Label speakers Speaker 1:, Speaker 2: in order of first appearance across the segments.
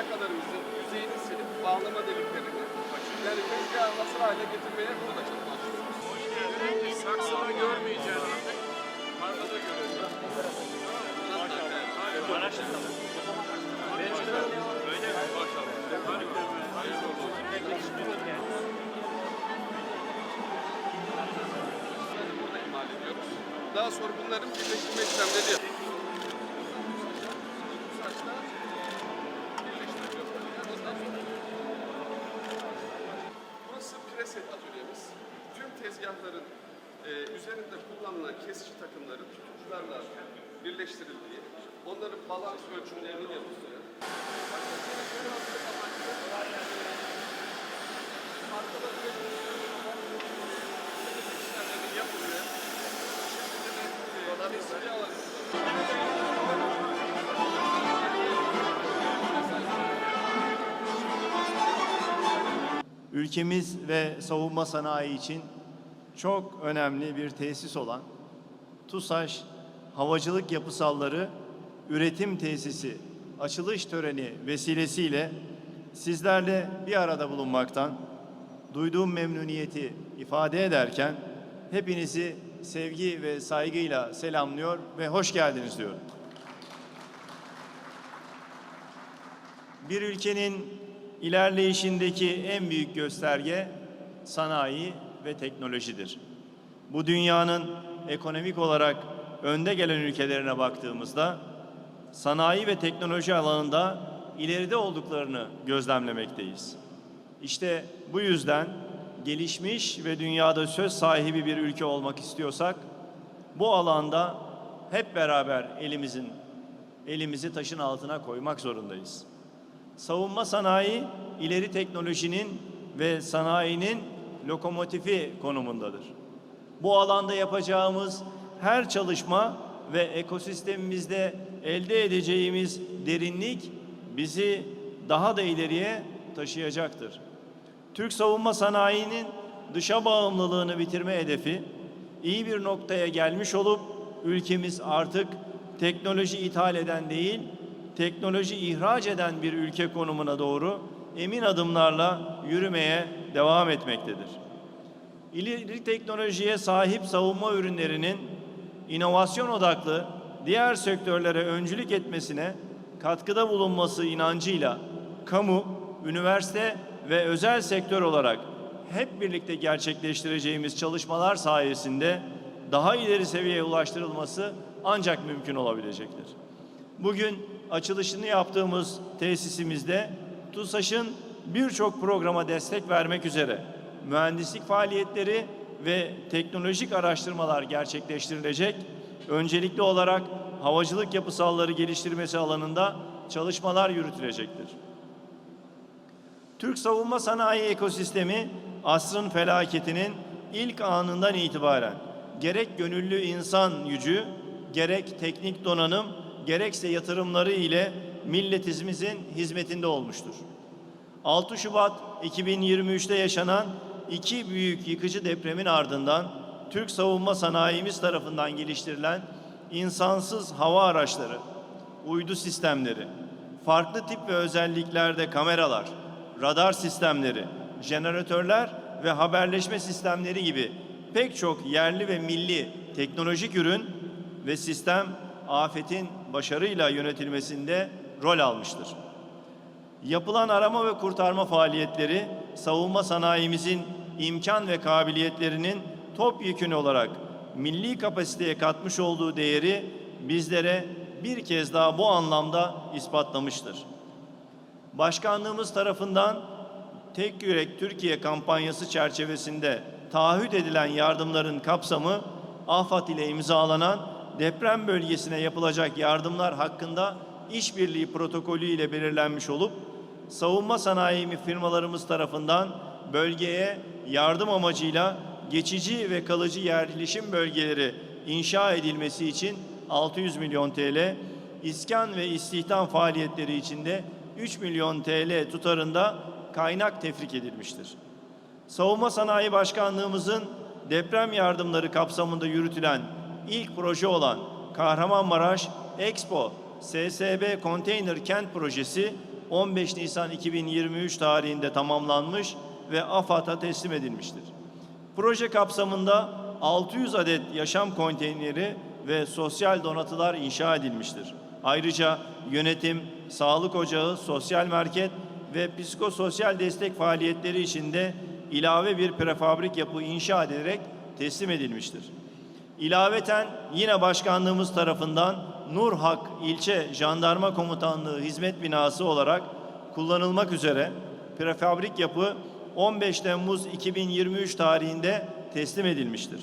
Speaker 1: buna kadarımızın yüzeyini silip bağlama deliklerini yani tezgahı hazır hale getirmeye burada çalışıyoruz. Saksıda görmeyeceğiz. Tarlada göreceğiz. Öyle mi? Bakalım. Hayırlı olsun. Daha sonra bunların birleştirme işlemleri yapıyoruz. Preset atölyemiz. Tüm tezgahların e, üzerinde kullanılan kesici takımların tutucularla birleştirildiği, onların balans ölçümlerinin yapıldığı, arkada işlemleri
Speaker 2: ülkemiz ve savunma sanayi için çok önemli bir tesis olan TUSAŞ Havacılık Yapısalları Üretim Tesisi açılış töreni vesilesiyle sizlerle bir arada bulunmaktan duyduğum memnuniyeti ifade ederken hepinizi sevgi ve saygıyla selamlıyor ve hoş geldiniz diyorum. Bir ülkenin ilerleyişindeki en büyük gösterge sanayi ve teknolojidir. Bu dünyanın ekonomik olarak önde gelen ülkelerine baktığımızda sanayi ve teknoloji alanında ileride olduklarını gözlemlemekteyiz. İşte bu yüzden gelişmiş ve dünyada söz sahibi bir ülke olmak istiyorsak bu alanda hep beraber elimizin elimizi taşın altına koymak zorundayız. Savunma sanayi ileri teknolojinin ve sanayinin lokomotifi konumundadır. Bu alanda yapacağımız her çalışma ve ekosistemimizde elde edeceğimiz derinlik bizi daha da ileriye taşıyacaktır. Türk savunma sanayinin dışa bağımlılığını bitirme hedefi iyi bir noktaya gelmiş olup ülkemiz artık teknoloji ithal eden değil, teknoloji ihraç eden bir ülke konumuna doğru emin adımlarla yürümeye devam etmektedir. İleri teknolojiye sahip savunma ürünlerinin inovasyon odaklı diğer sektörlere öncülük etmesine katkıda bulunması inancıyla kamu, üniversite ve özel sektör olarak hep birlikte gerçekleştireceğimiz çalışmalar sayesinde daha ileri seviyeye ulaştırılması ancak mümkün olabilecektir. Bugün açılışını yaptığımız tesisimizde TUSAŞ'ın birçok programa destek vermek üzere mühendislik faaliyetleri ve teknolojik araştırmalar gerçekleştirilecek. Öncelikli olarak havacılık yapısalları geliştirmesi alanında çalışmalar yürütülecektir. Türk savunma sanayi ekosistemi asrın felaketinin ilk anından itibaren gerek gönüllü insan gücü, gerek teknik donanım, gerekse yatırımları ile milletimizin hizmetinde olmuştur. 6 Şubat 2023'te yaşanan iki büyük yıkıcı depremin ardından Türk savunma sanayimiz tarafından geliştirilen insansız hava araçları, uydu sistemleri, farklı tip ve özelliklerde kameralar, radar sistemleri, jeneratörler ve haberleşme sistemleri gibi pek çok yerli ve milli teknolojik ürün ve sistem afetin başarıyla yönetilmesinde rol almıştır. Yapılan arama ve kurtarma faaliyetleri savunma sanayimizin imkan ve kabiliyetlerinin topyekün olarak milli kapasiteye katmış olduğu değeri bizlere bir kez daha bu anlamda ispatlamıştır. Başkanlığımız tarafından Tek Yürek Türkiye kampanyası çerçevesinde taahhüt edilen yardımların kapsamı AFAD ile imzalanan deprem bölgesine yapılacak yardımlar hakkında işbirliği protokolü ile belirlenmiş olup savunma sanayi firmalarımız tarafından bölgeye yardım amacıyla geçici ve kalıcı yerleşim bölgeleri inşa edilmesi için 600 milyon TL, iskan ve istihdam faaliyetleri içinde 3 milyon TL tutarında kaynak tefrik edilmiştir. Savunma Sanayi Başkanlığımızın deprem yardımları kapsamında yürütülen ilk proje olan Kahramanmaraş Expo SSB Konteyner Kent projesi 15 Nisan 2023 tarihinde tamamlanmış ve AFAD'a teslim edilmiştir. Proje kapsamında 600 adet yaşam konteyneri ve sosyal donatılar inşa edilmiştir. Ayrıca yönetim, sağlık ocağı, sosyal market ve psikososyal destek faaliyetleri içinde ilave bir prefabrik yapı inşa edilerek teslim edilmiştir. İlaveten yine başkanlığımız tarafından Nurhak İlçe Jandarma Komutanlığı Hizmet Binası olarak kullanılmak üzere prefabrik yapı 15 Temmuz 2023 tarihinde teslim edilmiştir.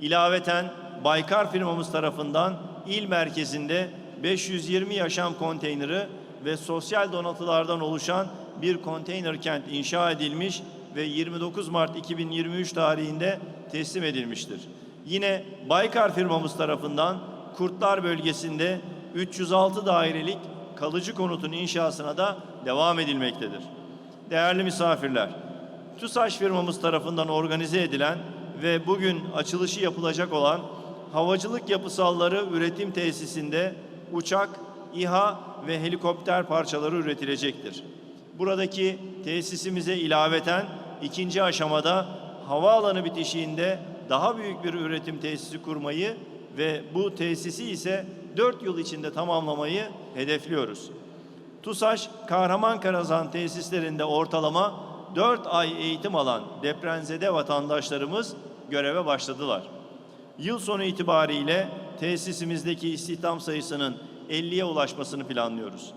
Speaker 2: İlaveten Baykar firmamız tarafından il merkezinde 520 yaşam konteyneri ve sosyal donatılardan oluşan bir konteyner kent inşa edilmiş ve 29 Mart 2023 tarihinde teslim edilmiştir. Yine Baykar firmamız tarafından Kurtlar bölgesinde 306 dairelik kalıcı konutun inşasına da devam edilmektedir. Değerli misafirler, TÜSAŞ firmamız tarafından organize edilen ve bugün açılışı yapılacak olan havacılık yapısalları üretim tesisinde uçak, İHA ve helikopter parçaları üretilecektir. Buradaki tesisimize ilaveten ikinci aşamada havaalanı bitişiğinde daha büyük bir üretim tesisi kurmayı ve bu tesisi ise 4 yıl içinde tamamlamayı hedefliyoruz. TUSAŞ Kahraman Karazan tesislerinde ortalama 4 ay eğitim alan depremzede vatandaşlarımız göreve başladılar. Yıl sonu itibariyle tesisimizdeki istihdam sayısının 50'ye ulaşmasını planlıyoruz.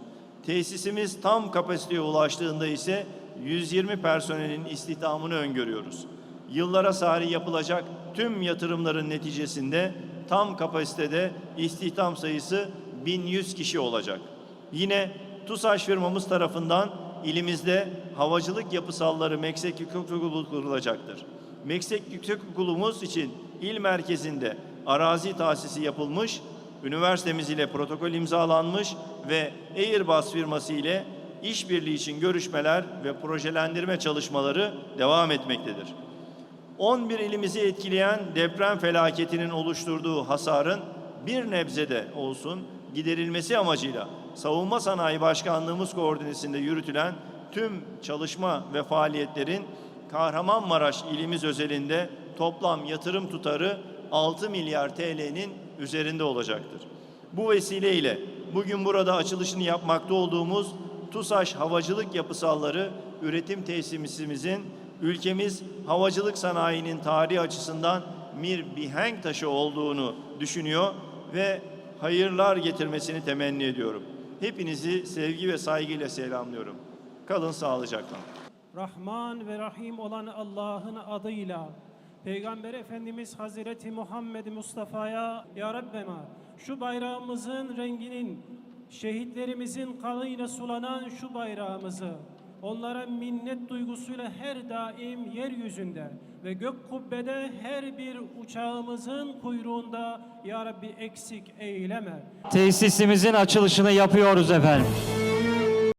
Speaker 2: Tesisimiz tam kapasiteye ulaştığında ise 120 personelin istihdamını öngörüyoruz. Yıllara sari yapılacak tüm yatırımların neticesinde tam kapasitede istihdam sayısı 1100 kişi olacak. Yine TUSAŞ firmamız tarafından ilimizde havacılık yapısalları meslek yüksekokulu kurulacaktır. Meslek yüksekokulumuz için il merkezinde arazi tahsisi yapılmış, üniversitemiz ile protokol imzalanmış ve Airbus firması ile işbirliği için görüşmeler ve projelendirme çalışmaları devam etmektedir. 11 ilimizi etkileyen deprem felaketinin oluşturduğu hasarın bir nebzede olsun giderilmesi amacıyla Savunma Sanayi Başkanlığımız koordinesinde yürütülen tüm çalışma ve faaliyetlerin Kahramanmaraş ilimiz özelinde toplam yatırım tutarı 6 milyar TL'nin üzerinde olacaktır. Bu vesileyle bugün burada açılışını yapmakta olduğumuz TUSAŞ Havacılık Yapısalları üretim tesisimizin ülkemiz havacılık sanayinin tarihi açısından bir mihenk taşı olduğunu düşünüyor ve hayırlar getirmesini temenni ediyorum. Hepinizi sevgi ve saygıyla selamlıyorum. Kalın sağlıcakla.
Speaker 3: Rahman ve Rahim olan Allah'ın adıyla Peygamber Efendimiz Hazreti Muhammed Mustafa'ya Ya Rabbena şu bayrağımızın renginin şehitlerimizin kanıyla sulanan şu bayrağımızı onlara minnet duygusuyla her daim yeryüzünde ve gök kubbede her bir uçağımızın kuyruğunda Ya Rabbi eksik eyleme.
Speaker 4: Tesisimizin açılışını yapıyoruz efendim.